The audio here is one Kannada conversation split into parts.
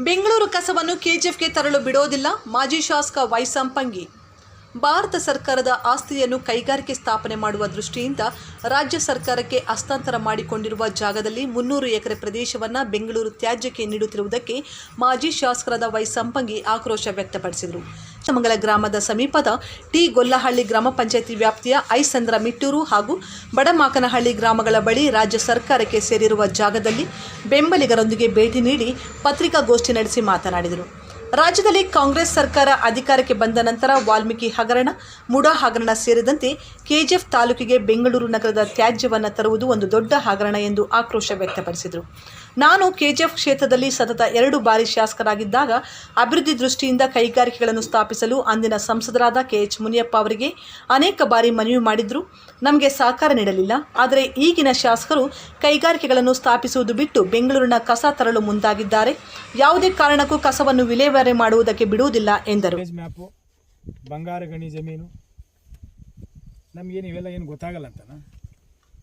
ಬೆಂಗಳೂರು ಕಸವನ್ನು ಕೆಜಿಎಫ್ಗೆ ತರಲು ಬಿಡೋದಿಲ್ಲ. ಮಾಜಿ ಶಾಸಕ ವೈಸಂಪಂಗಿ ಭಾರತ ಸರ್ಕಾರದ ಆಸ್ತಿಯನ್ನು ಕೈಗಾರಿಕೆ ಸ್ಥಾಪನೆ ಮಾಡುವ ದೃಷ್ಟಿಯಿಂದ ರಾಜ್ಯ ಸರ್ಕಾರಕ್ಕೆ ಹಸ್ತಾಂತರ ಮಾಡಿಕೊಂಡಿರುವ ಜಾಗದಲ್ಲಿ ಮುನ್ನೂರು ಎಕರೆ ಪ್ರದೇಶವನ್ನು ಬೆಂಗಳೂರು ತ್ಯಾಜ್ಯಕ್ಕೆ ನೀಡುತ್ತಿರುವುದಕ್ಕೆ ಮಾಜಿ ಶಾಸಕರಾದ ವೈ ಸಂಪಂಗಿ ಆಕ್ರೋಶ ವ್ಯಕ್ತಪಡಿಸಿದರು. ಚಮಂಗಲ ಗ್ರಾಮದ ಸಮೀಪದ ಟಿ ಗೊಲ್ಲಹಳ್ಳಿ ಗ್ರಾಮ ಪಂಚಾಯಿತಿ ವ್ಯಾಪ್ತಿಯ ಐಸಂದ್ರ ಮಿಟ್ಟೂರು ಹಾಗೂ ಬಡಮಾಕನಹಳ್ಳಿ ಗ್ರಾಮಗಳ ಬಳಿ ರಾಜ್ಯ ಸರ್ಕಾರಕ್ಕೆ ಸೇರಿರುವ ಜಾಗದಲ್ಲಿ ಬೆಂಬಲಿಗರೊಂದಿಗೆ ಭೇಟಿ ನೀಡಿ ಪತ್ರಿಕಾಗೋಷ್ಠಿ ನಡೆಸಿ ಮಾತನಾಡಿದರು. ರಾಜ್ಯದಲ್ಲಿ ಕಾಂಗ್ರೆಸ್ ಸರ್ಕಾರ ಅಧಿಕಾರಕ್ಕೆ ಬಂದ ನಂತರ ವಾಲ್ಮೀಕಿ ಹಗರಣ, ಮುಡಾ ಹಗರಣ ಸೇರಿದಂತೆ ಕೆಜಿಎಫ್ ತಾಲೂಕಿಗೆ ಬೆಂಗಳೂರು ನಗರದ ತ್ಯಾಜ್ಯವನ್ನು ತರುವುದು ಒಂದು ದೊಡ್ಡ ಹಗರಣ ಎಂದು ಆಕ್ರೋಶ ವ್ಯಕ್ತಪಡಿಸಿದರು. ನಾನು ಕೆಜಿಎಫ್ ಕ್ಷೇತ್ರದಲ್ಲಿ ಸತತ ಎರಡು ಬಾರಿ ಶಾಸಕರಾಗಿದ್ದಾಗ ಅಭಿವೃದ್ಧಿ ದೃಷ್ಟಿಯಿಂದ ಕೈಗಾರಿಕೆಗಳನ್ನು ಸ್ಥಾಪಿಸಲು ಅಂದಿನ ಸಂಸದರಾದ ಕೆಎಚ್ ಮುನಿಯಪ್ಪ ಅವರಿಗೆ ಅನೇಕ ಬಾರಿ ಮನವಿ ಮಾಡಿದ್ರು. ನಮಗೆ ಸಹಕಾರ ನೀಡಲಿಲ್ಲ. ಆದರೆ ಈಗಿನ ಶಾಸಕರು ಕೈಗಾರಿಕೆಗಳನ್ನು ಸ್ಥಾಪಿಸುವುದು ಬಿಟ್ಟು ಬೆಂಗಳೂರಿನ ಕಸ ತರಲು ಮುಂದಾಗಿದ್ದಾರೆ. ಯಾವುದೇ ಕಾರಣಕ್ಕೂ ಕಸವನ್ನು ವಿಲೇವಾರಿ ಮಾಡುವುದಕ್ಕೆ ಬಿಡುವುದಿಲ್ಲ ಎಂದರು. ಬಂಗಾರ ಗಣಿ ಜಮೀನು. ನಮ್ಗೇನು ಇವೆಲ್ಲ ಏನು ಗೊತ್ತಾಗಲ್ಲ ಅಂತ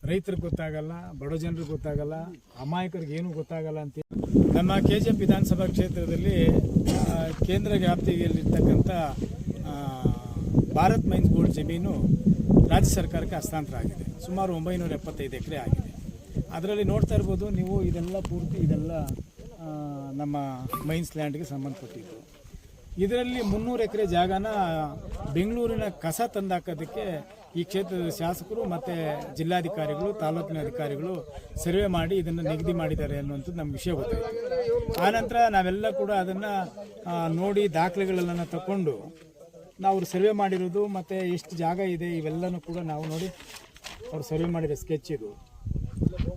ರೈತರಿಗೆ ಗೊತ್ತಾಗಲ್ಲ, ಬಡ ಜನರಿಗೆ ಗೊತ್ತಾಗಲ್ಲ, ಅಮಾಯಕರಿಗೆ ಏನು ಗೊತ್ತಾಗಲ್ಲ ಅಂತ ನಮ್ಮ ಕೆ ಜಿ ಎಫ್ ವಿಧಾನಸಭಾ ಕ್ಷೇತ್ರದಲ್ಲಿ ಕೇಂದ್ರ ವ್ಯಾಪ್ತಿಯಲ್ಲಿರ್ತಕ್ಕಂಥ ಭಾರತ್ ಮೈನ್ಸ್ ಗೋಲ್ಡ್ ಜಮೀನು ರಾಜ್ಯ ಸರ್ಕಾರಕ್ಕೆ ಹಸ್ತಾಂತರ ಆಗಿದೆ. ಸುಮಾರು ಒಂಬೈನೂರ ಎಪ್ಪತ್ತೈದು ಎಕರೆ ಆಗಿದೆ. ಅದರಲ್ಲಿ ನೋಡ್ತಾ ಇರ್ಬೋದು ನೀವು, ಇದೆಲ್ಲ ಪೂರ್ತಿ ಇದೆಲ್ಲ ನಮ್ಮ ಮೈನ್ಸ್ ಲ್ಯಾಂಡ್ಗೆ ಸಂಬಂಧಪಟ್ಟಿದ್ದು. ಇದರಲ್ಲಿ ಮುನ್ನೂರು ಎಕರೆ ಜಾಗನ ಬೆಂಗಳೂರಿನ ಕಸ ತಂದಾಕೋದಕ್ಕೆ ಈ ಕ್ಷೇತ್ರದ ಶಾಸಕರು ಮತ್ತು ಜಿಲ್ಲಾಧಿಕಾರಿಗಳು, ತಾಲೂಕಿನ ಅಧಿಕಾರಿಗಳು ಸರ್ವೆ ಮಾಡಿ ಇದನ್ನು ನಿಗದಿ ಮಾಡಿದ್ದಾರೆ ಅನ್ನುವಂಥದ್ದು ನಮ್ಮ ವಿಷಯ ಗೊತ್ತಾಯಿತು. ಆನಂತರ ನಾವೆಲ್ಲ ಕೂಡ ಅದನ್ನು ನೋಡಿ ದಾಖಲೆಗಳನ್ನು ತಗೊಂಡು ನಾವು ಸರ್ವೆ ಮಾಡಿರೋದು ಮತ್ತು ಎಷ್ಟು ಜಾಗ ಇದೆ ಇವೆಲ್ಲನೂ ಕೂಡ ನಾವು ನೋಡಿ ಅವ್ರು ಸರ್ವೆ ಮಾಡಿದ ಸ್ಕೆಚ್ ಇದು.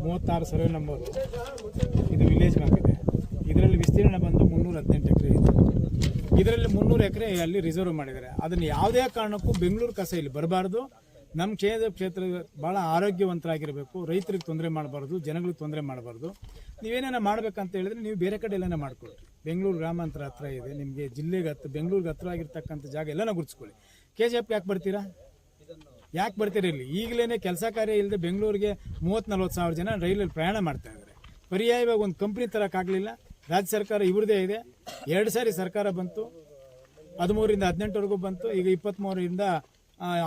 ಮೂವತ್ತಾರು ಸರ್ವೆ ನಂಬರು. ಇದೆ ಇದರಲ್ಲಿ ವಿಸ್ತೀರ್ಣ ಬಂದು ಮುನ್ನೂರ ಹದಿನೆಂಟು ಎಕರೆ ಇದೆ ಇದರಲ್ಲಿ ಮುನ್ನೂರು ಎಕರೆ ಅಲ್ಲಿ ರಿಸರ್ವ್ ಮಾಡಿದ್ದಾರೆ. ಅದನ್ನು ಯಾವುದೇ ಕಾರಣಕ್ಕೂ ಬೆಂಗಳೂರು ಕಸ ಇಲ್ಲಿ ಬರಬಾರ್ದು. ನಮ್ಮ ಕ್ಷೇತ್ರ ಕ್ಷೇತ್ರ ಭಾಳ ಆರೋಗ್ಯವಂತರಾಗಿರಬೇಕು. ರೈತರಿಗೆ ತೊಂದರೆ ಮಾಡಬಾರ್ದು, ಜನಗಳಿಗೆ ತೊಂದರೆ ಮಾಡಬಾರ್ದು. ನೀವೇನೇನೋ ಮಾಡಬೇಕಂತ ಹೇಳಿದ್ರೆ ನೀವು ಬೇರೆ ಕಡೆ ಎಲ್ಲನೇ ಮಾಡ್ಕೊಳ್ಳಿ. ಬೆಂಗಳೂರು ಗ್ರಾಮಾಂತರ ಹತ್ರ ಇದೆ, ನಿಮಗೆ ಜಿಲ್ಲೆಗೆ ಹತ್ರ, ಬೆಂಗಳೂರಿಗೆ ಹತ್ರ ಆಗಿರ್ತಕ್ಕಂಥ ಜಾಗ ಎಲ್ಲನೂ ಗುರುತಿಸ್ಕೊಳ್ಳಿ. ಕೆ ಜಿ ಎಫ್ ಯಾಕೆ ಬರ್ತೀರಾ? ಯಾಕೆ ಬರ್ತೀರಿ ಇಲ್ಲಿ? ಈಗಲೇ ಕೆಲಸ ಕಾರ್ಯ ಇಲ್ಲದೆ ಬೆಂಗಳೂರಿಗೆ ಮೂವತ್ತು ನಲ್ವತ್ತು ಸಾವಿರ ಜನ ರೈಲಲ್ಲಿ ಪ್ರಯಾಣ ಮಾಡ್ತಾ ಇದ್ದಾರೆ. ಪರ್ಯಾಯವಾಗಿ ಒಂದು ಕಂಪ್ನಿ ತರೋಕ್ಕಾಗಲಿಲ್ಲ ರಾಜ್ಯ ಸರ್ಕಾರ ಇವ್ರದೇ ಇದೆ. ಎರಡು ಸಾರಿ ಸರ್ಕಾರ ಬಂತು. ಹದಿಮೂರರಿಂದ ಹದಿನೆಂಟವರೆಗೂ ಬಂತು. ಈಗ ಇಪ್ಪತ್ತ್ಮೂರರಿಂದ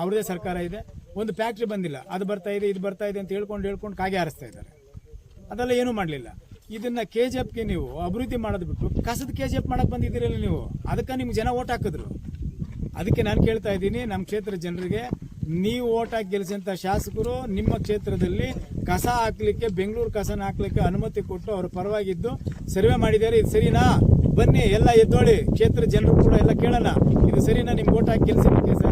ಅವ್ರದೇ ಸರ್ಕಾರ ಇದೆ. ಒಂದು ಫ್ಯಾಕ್ಟ್ರಿ ಬಂದಿಲ್ಲ. ಅದು ಬರ್ತಾ ಇದೆ, ಇದು ಬರ್ತಾ ಇದೆ ಅಂತ ಹೇಳ್ಕೊಂಡು ಹೇಳ್ಕೊಂಡು ಕಾಗೆ ಹಾರಿಸ್ತಾ ಇದ್ದಾರೆ. ಅದೆಲ್ಲ ಏನೂ ಮಾಡಲಿಲ್ಲ. ಇದನ್ನ ಕೆ ಜಿ ಎಫ್ಗೆ ನೀವು ಅಭಿವೃದ್ಧಿ ಮಾಡೋದು ಬಿಟ್ಟು ಕಸದ ಕೆ ಜಿ ಎಫ್ ಮಾಡಕ್ಕೆ ಬಂದಿದ್ದೀರಲ್ಲ ನೀವು? ಅದಕ್ಕೆ ನಿಮ್ಗೆ ಜನ ಓಟ್ ಹಾಕಿದ್ರು. ಅದಕ್ಕೆ ನಾನು ಕೇಳ್ತಾ ಇದ್ದೀನಿ ನಮ್ಮ ಕ್ಷೇತ್ರದ ಜನರಿಗೆ ನೀವು ಓಟ್ ಹಾಕಿ ಗೆಲ್ಲಿಸಿದಂಥ ಶಾಸಕರು ನಿಮ್ಮ ಕ್ಷೇತ್ರದಲ್ಲಿ ಕಸ ಹಾಕ್ಲಿಕ್ಕೆ, ಬೆಂಗಳೂರು ಕಸನ ಹಾಕ್ಲಿಕ್ಕೆ ಅನುಮತಿ ಕೊಟ್ಟು ಅವರು ಪರವಾಗಿದ್ದು ಸರ್ವೆ ಮಾಡಿದ್ದಾರೆ. ಇದು ಸರಿನಾ? ಬನ್ನಿ, ಎಲ್ಲ ಎದ್ದೋಳಿ. ಕ್ಷೇತ್ರ ಜನರು ಕೂಡ ಎಲ್ಲ ಕೇಳೋಣ. ಇದು ಸರಿನಾ? ನಿಮ್ಗೆ ಓಟ್ ಹಾಕಿ ಗೆಲ್ಸಿದ್ದಕ್ಕೆ ಸ- ನ್ಯಾಯನಾ